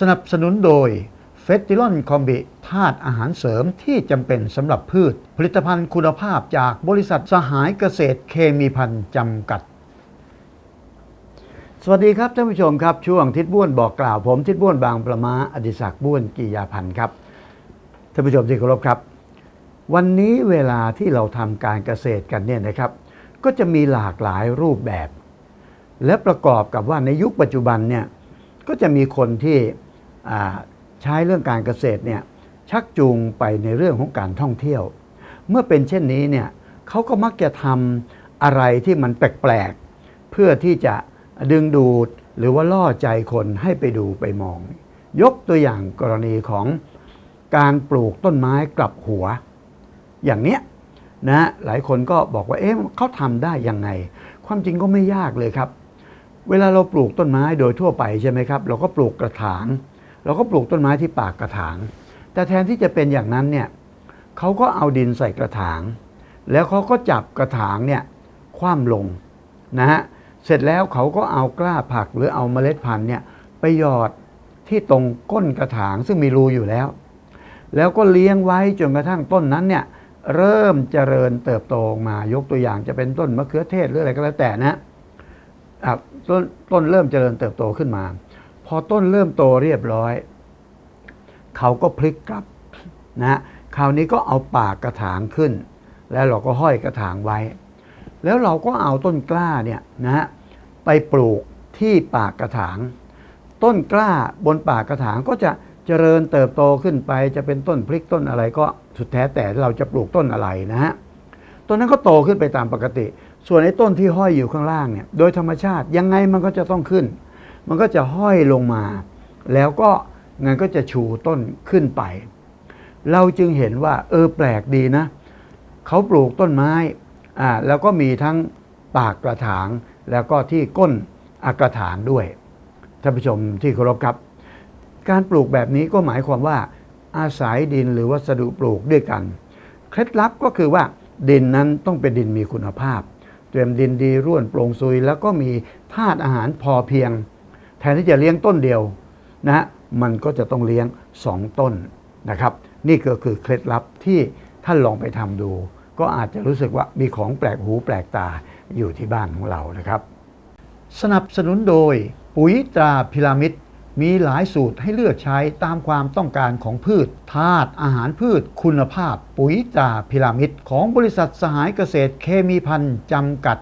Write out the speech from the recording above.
สนับสนุนโดยเฟสติลอนคอมบิธาตุอาหารเสริมที่จำเป็นสำหรับพืช ผลิตภัณฑ์คุณภาพจากบริษัทสหายเกษตรเคมีพันธ์จำกัด สวัสดีครับท่านผู้ชมครับ ช่วงทิศบ้วนบอกกล่าวผมทิศบ้วนบางประมาอดิศักบ้วนกิยาพันธ์ครับท่านผู้ชมที่เคารพครับ วันนี้เวลาที่เราทำการเกษตรกันเนี่ยนะครับ ก็จะมีหลากหลายรูปแบบ และประกอบกับว่าในยุคปัจจุบันเนี่ย ก็จะมีคนที่ใช้เรื่องการเกษตรเนี่ยชักจูงไปในเรื่องของการท่องเที่ยว เมื่อเป็นเช่นนี้เนี่ยเขาก็มักจะทำอะไรที่มันแปลกๆ เพื่อที่จะดึงดูดหรือว่าล่อใจคนให้ไปดูไปมอง ยกตัวอย่างกรณีของการปลูกต้นไม้กลับหัว อย่างเนี้ยนะหลายคนก็บอกว่าเอ๊ะเขาทำได้ยังไง ความจริงก็ไม่ยากเลยครับ เวลาเราปลูกต้นไม้โดยทั่วไปใช่ไหมครับ เราก็ปลูกกระถาง เราก็ปลูกต้นไม้ที่ปากกระถาง แต่แทนที่จะเป็นอย่างนั้นเนี่ยเขาก็เอาดินใส่กระถาง แล้วเขาก็จับกระถางเนี่ยคว่ำลงนะฮะเสร็จแล้วเขาก็เอากล้าผักหรือเอาเมล็ดพันธุ์เนี่ยไปหยอดที่ตรงก้นกระถางซึ่งมีรูอยู่แล้ว แล้วก็เลี้ยงไว้จนกระทั่งต้นนั้นเนี่ยเริ่มเจริญเติบโตมายกตัวอย่างจะเป็นต้นมะเขือเทศหรืออะไรก็แล้วแต่นะ ต้นต้นเริ่มเจริญเติบโตขึ้นมา พอต้นเริ่มโตเรียบร้อย เขาก็พลิกกลับนะคราวนี้ก็เอาปากกระถางขึ้น แล้วเราก็ห้อยกระถางไว้ แล้วเราก็เอาต้นกล้าเนี่ยนะฮะไปปลูกที่ปากกระถาง ต้นกล้าบนปากกระถางก็จะเจริญเติบโตขึ้นไป จะเป็นต้นพริกต้นอะไรก็สุดแท้แต่เราจะปลูกต้นอะไรนะฮะต้นนั้นก็โตขึ้นไปตามปกติ ส่วนไอ้ต้นที่ห้อยอยู่ข้างล่างเนี่ยโดยธรรมชาติยังไงมันก็จะต้องขึ้น มันก็จะห้อยลงมา แล้วก็งันก็จะชูต้นขึ้นไป เราจึงเห็นว่า เออแปลกดีนะเขาปลูกต้นไม้อ่าแล้วก็มีทั้งปากกระถาง แล้วก็ที่ก้นอากระถางด้วยท่านผู้ชมที่เคารพครับ การปลูกแบบนี้ก็หมายความว่า อาศัยดินหรือวัสดุปลูกด้วยกัน เคล็ดลับก็คือว่าดินนั้นต้องเป็นดินมีคุณภาพ เตรียมดินดีร่วนโปร่งซุย แล้วก็มีธาตุอาหารพอเพียง แทนที่จะเลี้ยงต้นเดียวนะฮะมันก็จะต้องเลี้ยง 2 ต้นนะครับ นี่ก็คือเคล็ดลับที่ท่านลองไปทำดู ก็อาจจะรู้สึกว่ามีของแปลกหูแปลกตาอยู่ที่บ้านของเรานะครับ สนับสนุนโดยปุ๋ยตราพิรามิด มีหลายสูตรให้เลือกใช้ตามความต้องการของพืชธาตุอาหารพืช คุณภาพ ปุ๋ยตราพิรามิดของบริษัทสหายเกษตรเคมีพันธ์จำกัด